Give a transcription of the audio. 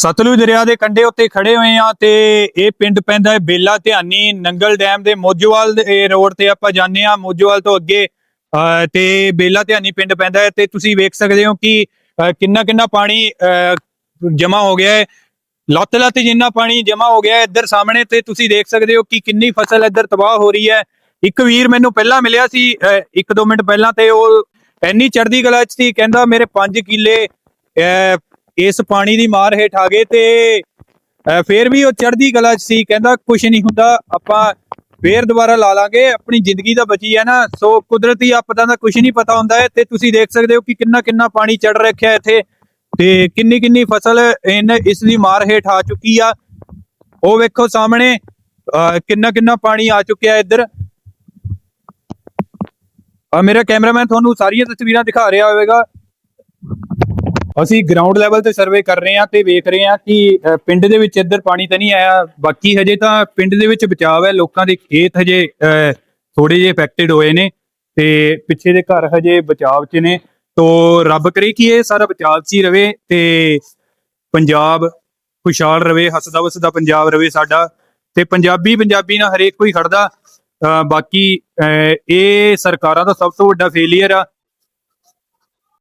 ਸਤਲੁਜ ਦਰਿਆ ਦੇ ਕੰਢੇ ਉੱਤੇ ਖੜੇ ਹੋਏ ਆ ਤੇ ਇਹ ਪਿੰਡ ਪੈਂਦਾ ਹੈ ਬੇਲਾ ਧਿਆਨੀ ਨੰਗਲ ਡੈਮ ਦੇ ਮੋਜੋਵਾਲ ਰੋਡ ਤੇ ਆਪਾਂ ਜਾਂਦੇ ਆ ਮੋਜੋਵਾਲ ਤੋਂ ਅੱਗੇ ਤੇ ਬੇਲਾ ਧਿਆਨੀ ਪਿੰਡ ਪੈਂਦਾ ਹੈ ਤੇ ਤੁਸੀਂ ਵੇਖ ਸਕਦੇ ਹੋ ਕਿ ਕਿੰਨਾ ਕਿੰਨਾ ਪਾਣੀ ਜਮਾ ਹੋ ਗਿਆ ਹੈ। ਲੱਤ ਲੱਤ ਜਿੰਨਾ ਪਾਣੀ ਜਮਾ ਹੋ ਗਿਆ ਇੱਧਰ ਸਾਹਮਣੇ ਤੇ ਤੁਸੀਂ ਦੇਖ ਸਕਦੇ ਹੋ ਕਿ ਕਿੰਨੀ ਫਸਲ ਇੱਧਰ ਤਬਾਹ ਹੋ ਰਹੀ ਹੈ। ਇੱਕ ਵੀਰ ਮੈਨੂੰ ਪਹਿਲਾਂ ਮਿਲਿਆ ਸੀ ਅਹ, ਇੱਕ ਦੋ ਮਿੰਟ ਪਹਿਲਾਂ ਤੇ ਉਹ ਇੰਨੀ ਚੜ੍ਹਦੀ ਕਲਾ ਚ ਸੀ ਕਹਿੰਦਾ ਮੇਰੇ 5 ਕਿੱਲੇ ਅਹ, ਇਸ ਪਾਣੀ ਦੀ ਮਾਰ ਹੇਠ ਆ ਗਏ ਤੇ ਫੇਰ ਵੀ ਉਹ ਚੜ੍ਹਦੀ ਕਲਾ ਚ ਸੀ ਕਹਿੰਦਾ ਕੁਝ ਨਹੀਂ ਹੁੰਦਾ ਆਪਾਂ ਫੇਰ ਦੁਬਾਰਾ ਲਾ ਲਾਂਗੇ ਆਪਣੀ ਜ਼ਿੰਦਗੀ ਦਾ ਬਚੀ ਹੈ ਨਾ ਸੋ ਕੁਦਰਤੀ ਆਪਦਾ ਦਾ ਕੁਝ ਨਹੀਂ ਪਤਾ ਹੁੰਦਾ ਹੈ ਤੇ ਤੁਸੀਂ ਦੇਖ ਸਕਦੇ ਹੋ ਕਿ ਕਿੰਨਾ ਕਿੰਨਾ ਪਾਣੀ ਚੜ ਰੱਖਿਆ ਇੱਥੇ ਤੇ ਕਿੰਨੀ ਕਿੰਨੀ ਫਸਲ ਇਨ ਇਸ ਦੀ ਮਾਰ ਹੇਠ ਆ ਚੁੱਕੀ ਆ। ਉਹ ਵੇਖੋ ਸਾਹਮਣੇ ਅਹ, ਕਿੰਨਾ ਕਿੰਨਾ ਪਾਣੀ ਆ ਚੁੱਕਿਆ ਇੱਧਰ। ਆ ਮੇਰਾ ਕੈਮਰਾਮੈਨ ਤੁਹਾਨੂੰ ਸਾਰੀਆਂ ਤਸਵੀਰਾਂ ਦਿਖਾ ਰਿਹਾ ਹੋਵੇਗਾ। ਅਸੀਂ ਗਰਾਊਂਡ ਲੈਵਲ ਤੇ ਸਰਵੇ ਕਰ ਰਹੇ ਹਾਂ ਤੇ ਵੇਖ ਰਹੇ ਹਾਂ ਕਿ ਅ, ਪਿੰਡ ਦੇ ਵਿੱਚ ਇੱਧਰ ਪਾਣੀ ਤਾਂ ਨਹੀਂ ਆਇਆ। ਬਾਕੀ ਹਜੇ ਤਾਂ ਪਿੰਡ ਦੇ ਵਿੱਚ ਬਚਾਅ ਹੈ। ਲੋਕਾਂ ਦੇ ਖੇਤ ਹਜੇ ਥੋੜੇ ਜਿਹੇ ਅਫੈਕਟਡ ਹੋਏ ਨੇ ਤੇ ਪਿੱਛੇ ਦੇ ਘਰ ਹਜੇ ਬਚਾਅ 'ਚ ਨੇ। ਤੋ ਰੱਬ ਕਰੇ ਕਿ ਇਹ ਸਾਰਾ ਬਚਾਅ 'ਚ ਹੀ ਰਵੇ ਤੇ ਪੰਜਾਬ ਖੁਸ਼ਹਾਲ ਰਵੇ ਹੱਸਦਾ ਵਸਦਾ ਪੰਜਾਬ ਰਵੇ ਸਾਡਾ ਤੇ ਪੰਜਾਬੀ ਪੰਜਾਬੀ ਨਾਲ ਹਰੇਕ ਕੋਈ ਖੜਦਾ। ਅਹ ਬਾਕੀ ਅਹ ਇਹ ਸਰਕਾਰਾਂ ਦਾ ਸਭ ਤੋਂ ਵੱਡਾ ਫੇਲਿਅਰ ਆ।